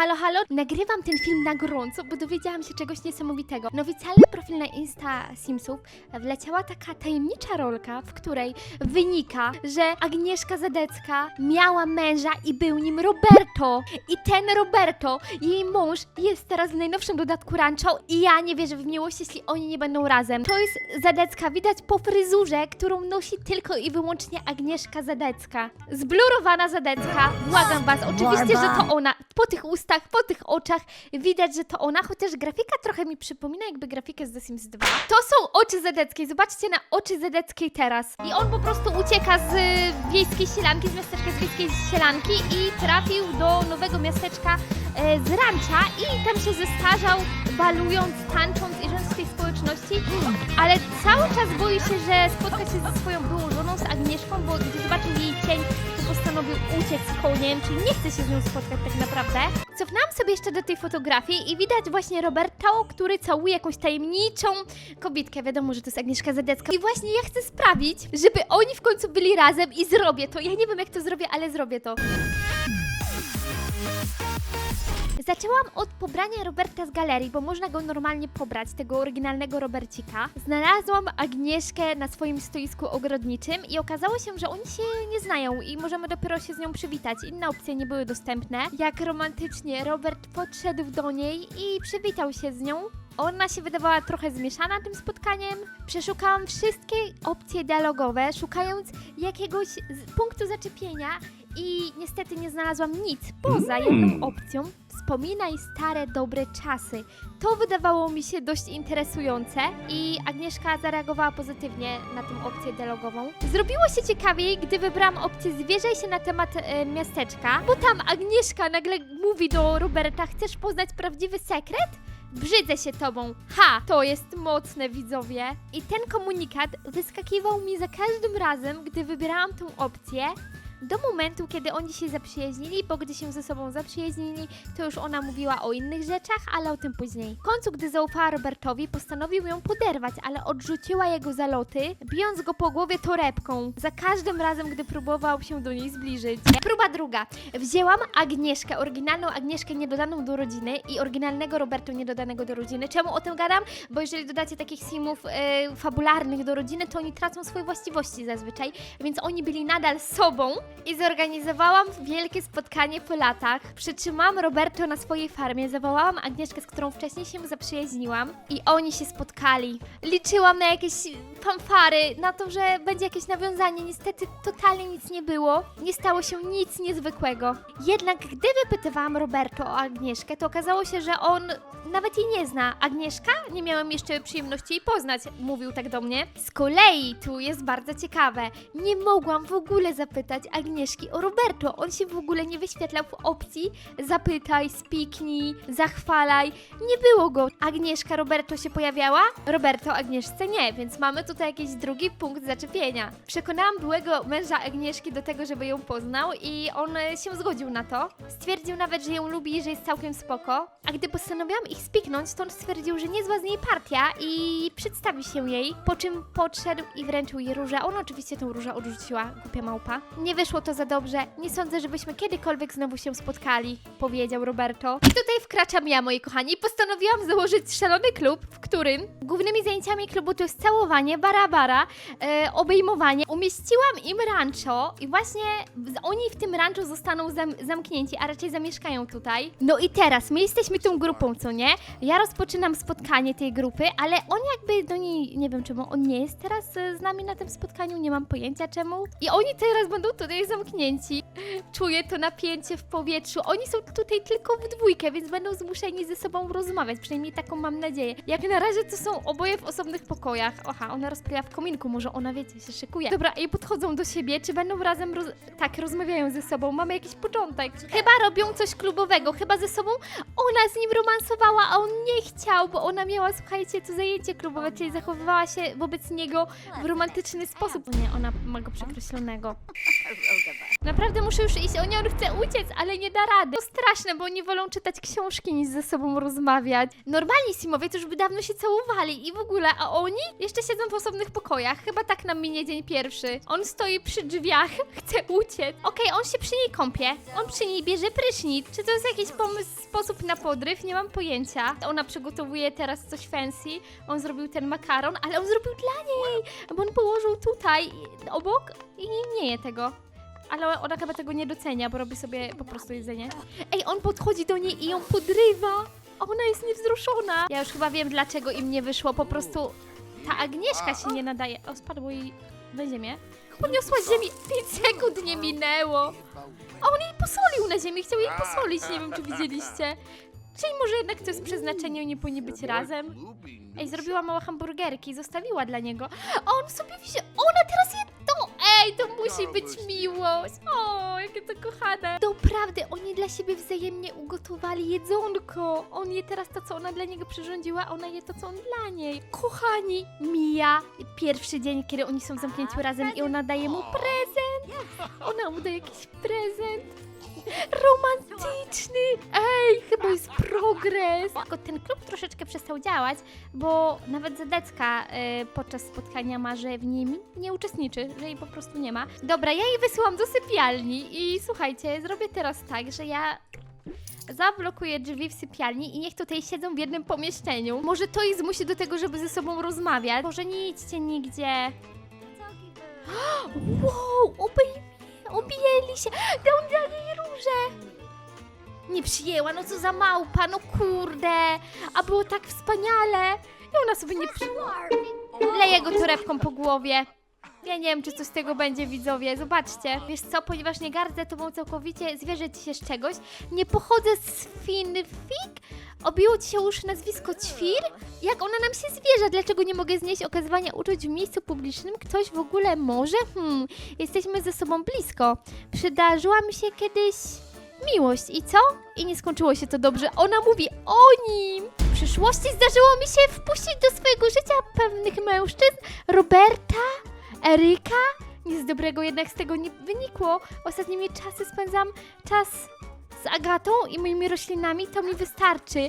Halo, halo, nagrywam ten film na gorąco, bo dowiedziałam się czegoś niesamowitego. Na oficjalny profil na Insta Simsów wleciała taka tajemnicza rolka, w której wynika, że Agnieszka Zadecka miała męża i był nim Roberto. I ten Roberto, jej mąż, jest teraz w najnowszym dodatku Rancho i ja nie wierzę w miłość, jeśli oni nie będą razem. To jest Zadecka, widać po fryzurze, którą nosi tylko i wyłącznie Agnieszka Zadecka. Zblurowana Zadecka, błagam was, oczywiście, że to ona. Po tych ustach, po tych oczach widać, że to ona, chociaż grafika trochę mi przypomina jakby grafikę z The Sims 2. To są oczy Zadeckiej, zobaczcie na oczy Zadeckiej teraz. I on po prostu ucieka z wiejskiej sielanki, z miasteczka z wiejskiej sielanki i trafił do nowego miasteczka z rancza i tam się zestarzał, balując, tańcząc i żyjąc w tej społeczności, ale cały czas boi się, że spotka się ze swoją byłą żoną, z Agnieszką, bo gdy zobaczył jej cień, to postanowił uciec z koniem, czyli nie chce się z nią spotkać tak naprawdę. Cofnęłam sobie jeszcze do tej fotografii i widać właśnie Roberto, który całuje jakąś tajemniczą kobietkę. Wiadomo, że to jest Agnieszka Zadecka. I właśnie ja chcę sprawić, żeby oni w końcu byli razem i zrobię to. Ja nie wiem, jak to zrobię, ale zrobię to. Zaczęłam od pobrania Roberta z galerii, bo można go normalnie pobrać, tego oryginalnego Robercika. Znalazłam Agnieszkę na swoim stoisku ogrodniczym i okazało się, że oni się nie znają i możemy dopiero się z nią przywitać. Inne opcje nie były dostępne. Jak romantycznie Robert podszedł do niej i przywitał się z nią. Ona się wydawała trochę zmieszana tym spotkaniem. Przeszukałam wszystkie opcje dialogowe, szukając jakiegoś punktu zaczepienia i niestety nie znalazłam nic poza jedną opcją. Wspominaj stare, dobre czasy. To wydawało mi się dość interesujące i Agnieszka zareagowała pozytywnie na tę opcję dialogową. Zrobiło się ciekawiej, gdy wybrałam opcję zwierzaj się na temat e, miasteczka, bo tam Agnieszka nagle mówi do Roberta, chcesz poznać prawdziwy sekret? Brzydzę się tobą. Ha! To jest mocne, widzowie. I ten komunikat wyskakiwał mi za każdym razem, gdy wybierałam tę opcję. Do momentu, kiedy oni się zaprzyjaźnili, bo gdy się ze sobą zaprzyjaźnili, to już ona mówiła o innych rzeczach, ale o tym później. W końcu, gdy zaufała Robertowi, postanowił ją poderwać, ale odrzuciła jego zaloty, bijąc go po głowie torebką. Za każdym razem, gdy próbował się do niej zbliżyć. Próba druga. Wzięłam Agnieszkę, oryginalną Agnieszkę niedodaną do rodziny i oryginalnego Roberto niedodanego do rodziny. Czemu o tym gadam? Bo jeżeli dodacie takich simów e, fabularnych do rodziny, to oni tracą swoje właściwości zazwyczaj, więc oni byli nadal sobą i zorganizowałam wielkie spotkanie po latach. Przytrzymałam Roberto na swojej farmie, zawołałam Agnieszkę, z którą wcześniej się zaprzyjaźniłam i oni się spotkali. Liczyłam na jakieś fanfary, na to, że będzie jakieś nawiązanie. Niestety totalnie nic nie było. Nie stało się nic niezwykłego. Jednak gdy wypytywałam Roberto o Agnieszkę, to okazało się, że on nawet jej nie zna. Agnieszka? Nie miałem jeszcze przyjemności jej poznać, mówił tak do mnie. Z kolei tu jest bardzo ciekawe. Nie mogłam w ogóle zapytać Agnieszki o Roberto. On się w ogóle nie wyświetlał w opcji zapytaj, spiknij, zachwalaj. Nie było go. Agnieszka Roberto się pojawiała? Roberto Agnieszce nie, więc mamy tutaj jakiś drugi punkt zaczepienia. Przekonałam byłego męża Agnieszki do tego, żeby ją poznał i on się zgodził na to. Stwierdził nawet, że ją lubi i że jest całkiem spoko. A gdy postanowiłam ich spiknąć, to on stwierdził, że niezła z niej partia i przedstawi się jej, po czym podszedł i wręczył jej różę. Ona oczywiście tą różę odrzuciła, głupia małpa. Nie wyszło to za dobrze. Nie sądzę, żebyśmy kiedykolwiek znowu się spotkali, powiedział Roberto. I tutaj wkraczam ja, moi kochani, postanowiłam założyć szalony klub, w którym głównymi zajęciami klubu to jest całowanie, barabara, e, obejmowanie. Umieściłam im rancho i właśnie oni w tym rancho zostaną zam zamknięci, a raczej zamieszkają tutaj. No i teraz, my jesteśmy tą grupą, co nie? Ja rozpoczynam spotkanie tej grupy, ale on jakby do niej, nie wiem czemu, on nie jest teraz e, z nami na tym spotkaniu, nie mam pojęcia czemu. I oni teraz będą tutaj zamknięci. Czuję to napięcie w powietrzu. Oni są tutaj tylko w dwójkę, więc będą zmuszeni ze sobą rozmawiać, przynajmniej taką mam nadzieję. Jak na razie to są oboje w osobnych pokojach. Oha, ona rozprawia w kominku, może ona wiecie, się szykuje. Dobra, i podchodzą do siebie, czy będą razem, roz... tak, rozmawiają ze sobą, mamy jakiś początek. Chyba robią coś klubowego, chyba ze sobą ona z nim romansowała, a on nie chciał, bo ona miała, słuchajcie, to zajęcie klubowe, czyli zachowywała się wobec niego w romantyczny sposób. Nie, ona ma go przekreślonego. Naprawdę muszę już iść, o nie, on chce uciec, ale nie da rady. To straszne, bo oni wolą czytać książki niż ze sobą rozmawiać. Normalni Simowie to już by dawno się całowali i w ogóle, a oni jeszcze siedzą w osobnych pokojach. Chyba tak nam minie dzień pierwszy. On stoi przy drzwiach, chce uciec. Okej, on się przy niej kąpie, on przy niej bierze prysznic. Czy to jest jakiś pomysł, sposób na podryw? Nie mam pojęcia. Ona przygotowuje teraz coś fancy, on zrobił ten makaron, ale on zrobił dla niej, bo on położył tutaj obok i nie je tego. Ale ona chyba tego nie docenia, bo robi sobie po prostu jedzenie. Ej, on podchodzi do niej i ją podrywa. a Ona jest niewzruszona. Ja już chyba wiem, dlaczego im nie wyszło. Po prostu ta Agnieszka się nie nadaje. O, spadło jej na ziemię. Podniosła z ziemi. 5 sekund nie minęło. A on jej posolił na ziemi. Chciał jej posolić. Nie wiem, czy widzieliście. Czyli może jednak to jest przeznaczenie i nie powinni być razem? Ej, zrobiła małe hamburgerki, zostawiła dla niego. A on sobie wziął. Ona teraz je. Ej, to musi być miłość. O, jakie to kochane. Doprawdy, oni dla siebie wzajemnie ugotowali jedzonko. On je teraz to, co ona dla niego przyrządziła, a ona je to, co on dla niej. Kochani, mija pierwszy dzień, kiedy oni są zamknięci razem i ona daje mu prezent. Ona mu daje jakiś prezent. Romantyczny! Ej, chyba jest progres! Tylko ten klub troszeczkę przestał działać, bo nawet Zadecka y, podczas spotkania ma, że w nim nie uczestniczy, że jej po prostu nie ma. Dobra, ja jej wysyłam do sypialni i słuchajcie, zrobię teraz tak, że ja zablokuję drzwi w sypialni i niech tutaj siedzą w jednym pomieszczeniu. Może to ich zmusi do tego, żeby ze sobą rozmawiać. Może nie idźcie nigdzie. Wow, obej objęli się. Dał dla róże. Nie przyjęła, no co za małpa, no kurde. A było tak wspaniale. I ona sobie nie przyjęła. Leję go torebką po głowie. Ja nie wiem, czy coś z tego będzie, widzowie. Zobaczcie. Wiesz co, ponieważ nie gardzę tobą całkowicie, zwierzę ci się z czegoś. Nie pochodzę z Finfik. Obiło ci się już nazwisko Ćwir? Jak ona nam się zwierza? Dlaczego nie mogę znieść okazywania uczuć w miejscu publicznym? Ktoś w ogóle może? Hmm, jesteśmy ze sobą blisko. Przydarzyła mi się kiedyś miłość. I co? I nie skończyło się to dobrze. Ona mówi o nim. W przyszłości zdarzyło mi się wpuścić do swojego życia pewnych mężczyzn. Roberta, Eryka. Nic dobrego jednak z tego nie wynikło. Ostatnimi czasy spędzam czas z Agatą i moimi roślinami, to mi wystarczy.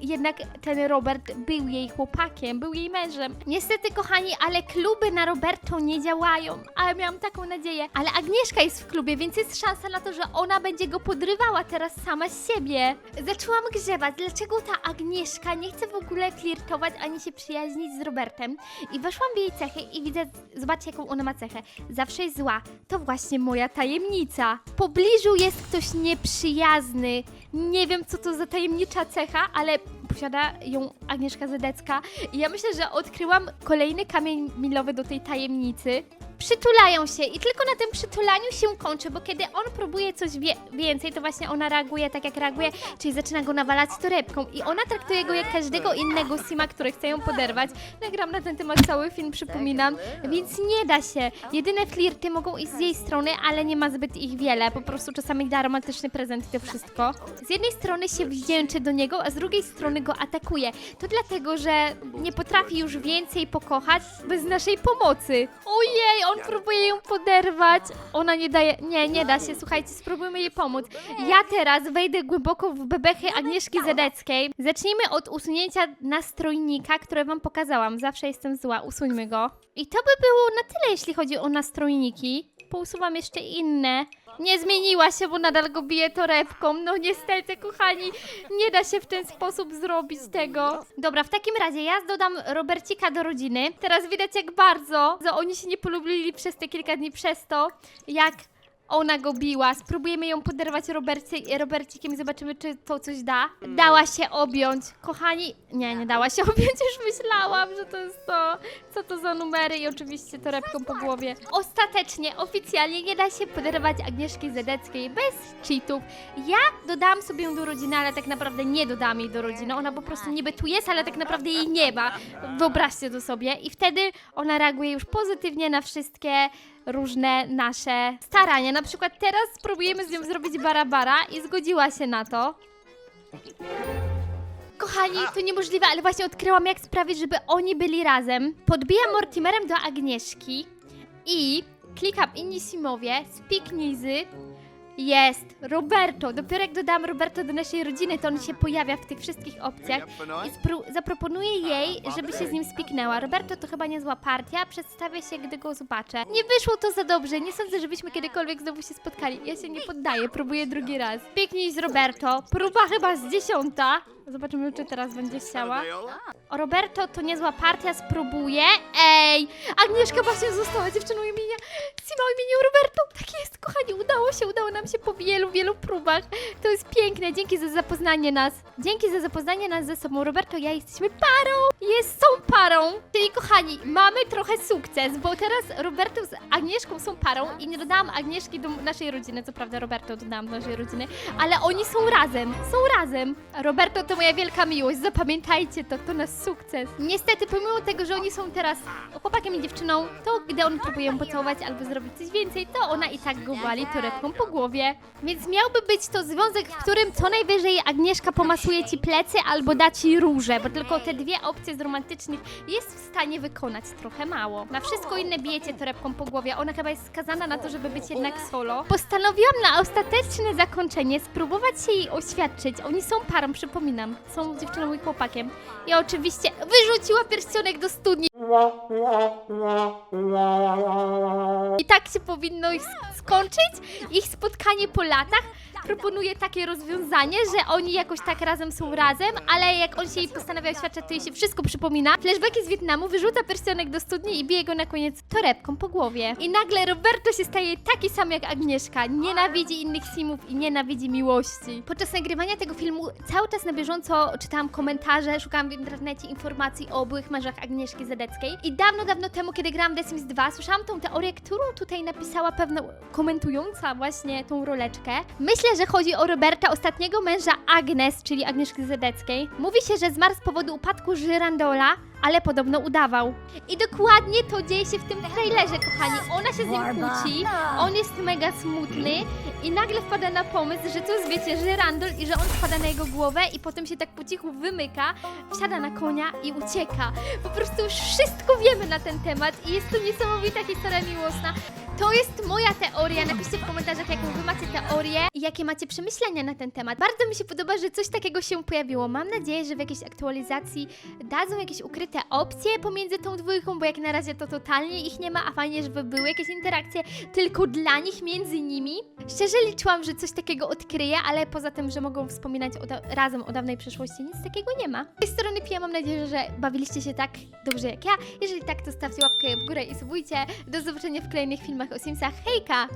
Jednak ten Robert był jej chłopakiem, był jej mężem. Niestety, kochani, ale kluby na Roberto nie działają. Ale miałam taką nadzieję. Ale Agnieszka jest w klubie, więc jest szansa na to, że ona będzie go podrywała teraz sama z siebie. Zaczęłam grzebać, dlaczego ta Agnieszka nie chce w ogóle flirtować ani się przyjaźnić z Robertem. I weszłam w jej cechy i widzę, zobaczcie jaką ona ma cechę. Zawsze jest zła. To właśnie moja tajemnica. W pobliżu jest ktoś nieprzyjazny. Nie wiem, co to za tajemnicza cecha, ale posiada ją Agnieszka Zedecka. I ja myślę, że odkryłam kolejny kamień milowy do tej tajemnicy. Przytulają się i tylko na tym przytulaniu się kończy, bo kiedy on próbuje coś wie więcej, to właśnie ona reaguje tak jak reaguje, czyli zaczyna go nawalać torebką i ona traktuje go jak każdego innego Sima, który chce ją poderwać. Nagram na ten temat cały film, przypominam, więc nie da się. Jedyne flirty mogą iść z jej strony, ale nie ma zbyt ich wiele, po prostu czasami da romantyczny prezent i to wszystko. Z jednej strony się wdzięczy do niego, a z drugiej strony go atakuje. To dlatego, że nie potrafi już więcej pokochać bez naszej pomocy. Ojej, on próbuje ją poderwać. Ona nie daje. Nie, nie da się. Słuchajcie, spróbujmy jej pomóc. Ja teraz wejdę głęboko w bebechy Agnieszki Zedeckiej. Zacznijmy od usunięcia nastrojnika, które wam pokazałam. Zawsze jestem zła. Usuńmy go. I to by było na tyle, jeśli chodzi o nastrojniki. Pousuwam jeszcze inne. Nie zmieniła się, bo nadal go bije torebką. No niestety, kochani, nie da się w ten sposób zrobić tego. Dobra, w takim razie ja dodam Robercika do rodziny. Teraz widać jak bardzo, że oni się nie polubili przez te kilka dni przez to, jak ona go biła. Spróbujemy ją poderwać Roberci, Robercikiem i zobaczymy, czy to coś da. Dała się objąć. Kochani, nie, nie dała się objąć. Już myślałam, że to jest to. Co to za numery i oczywiście torebką po głowie. Ostatecznie, oficjalnie nie da się poderwać Agnieszki Zedeckiej bez cheatów. Ja dodałam sobie ją do rodziny, ale tak naprawdę nie dodałam jej do rodziny. Ona po prostu niby tu jest, ale tak naprawdę jej nie ma. Wyobraźcie to sobie. I wtedy ona reaguje już pozytywnie na wszystkie różne nasze starania. Na przykład teraz spróbujemy z nią zrobić barabara i zgodziła się na to. Kochani, to niemożliwe, ale właśnie odkryłam, jak sprawić, żeby oni byli razem. Podbijam Mortimerem do Agnieszki i klikam inni simowie, speak nizy, jest Roberto. Dopiero jak dodam Roberto do naszej rodziny, to on się pojawia w tych wszystkich opcjach i spró- zaproponuję jej, żeby się z nim spiknęła. Roberto to chyba niezła partia, przedstawię się, gdy go zobaczę. Nie wyszło to za dobrze, nie sądzę, żebyśmy kiedykolwiek znowu się spotkali. Ja się nie poddaję, próbuję drugi raz. Piknij z Roberto, próba chyba z dziesiąta. Zobaczymy, czy teraz będzie chciała. O, Roberto to niezła partia, spróbuję. Ej, Agnieszka właśnie została dziewczyną imienia Sima o imieniu Roberto. Tak jest, kochani, udało się, udało nam się po wielu, wielu próbach. To jest piękne, dzięki za zapoznanie nas. Dzięki za zapoznanie nas ze sobą. Roberto ja jesteśmy parą. Jest, są parą. Czyli kochani, mamy trochę sukces, bo teraz Roberto z Agnieszką są parą i nie dodałam Agnieszki do naszej rodziny. Co prawda Roberto dodałam do naszej rodziny, ale oni są razem, są razem. Roberto to moja wielka miłość, zapamiętajcie to, to nasz sukces. Niestety, pomimo tego, że oni są teraz chłopakiem i dziewczyną, to gdy on próbuje ją pocałować albo zrobić coś więcej, to ona i tak go wali torebką po głowie. Więc miałby być to związek, w którym co najwyżej Agnieszka pomasuje ci plecy albo da ci róże, bo tylko te dwie opcje z romantycznych jest w stanie wykonać trochę mało. Na wszystko inne bijecie torebką po głowie, ona chyba jest skazana na to, żeby być jednak solo. Postanowiłam na ostateczne zakończenie spróbować się jej oświadczyć. Oni są parą, przypominam. Są dziewczyną i chłopakiem. I oczywiście wyrzuciła pierścionek do studni. I tak się powinno ich sk- skończyć. Ich spotkanie po latach. Proponuję takie rozwiązanie, że oni jakoś tak razem są razem, ale jak on się jej postanawia oświadczać, to jej się wszystko przypomina. Flashbacki z Wietnamu wyrzuca pierścionek do studni i bije go na koniec torebką po głowie. I nagle Roberto się staje taki sam jak Agnieszka. Nienawidzi innych simów i nienawidzi miłości. Podczas nagrywania tego filmu cały czas na bieżąco czytałam komentarze, szukałam w internecie informacji o byłych mężach Agnieszki Zedeckiej. I dawno, dawno temu, kiedy grałam w The Sims 2, słyszałam tą teorię, którą tutaj napisała pewna komentująca właśnie tą roleczkę. Myślę, że chodzi o Roberta, ostatniego męża Agnes, czyli Agnieszki Zedeckiej. Mówi się, że zmarł z powodu upadku żyrandola, ale podobno udawał. I dokładnie to dzieje się w tym trailerze, kochani. Ona się z nim kłóci, on jest mega smutny i nagle wpada na pomysł, że to jest, wiecie, żyrandol i że on spada na jego głowę i potem się tak po cichu wymyka, wsiada na konia i ucieka. Po prostu już wszystko wiemy na ten temat i jest to niesamowita historia miłosna. To jest moja teoria. Napiszcie w komentarzach, jaką wy macie teorię i jakie macie przemyślenia na ten temat. Bardzo mi się podoba, że coś takiego się pojawiło. Mam nadzieję, że w jakiejś aktualizacji dadzą jakieś ukryte opcje pomiędzy tą dwójką, bo jak na razie to totalnie ich nie ma, a fajnie, żeby były jakieś interakcje tylko dla nich, między nimi. Szczerze liczyłam, że coś takiego odkryję, ale poza tym, że mogą wspominać o da- razem o dawnej przeszłości, nic takiego nie ma. Z tej strony Pia, mam nadzieję, że bawiliście się tak dobrze jak ja. Jeżeli tak, to stawcie łapkę w górę i subujcie. Do zobaczenia w kolejnych filmach o Simsach. Hejka!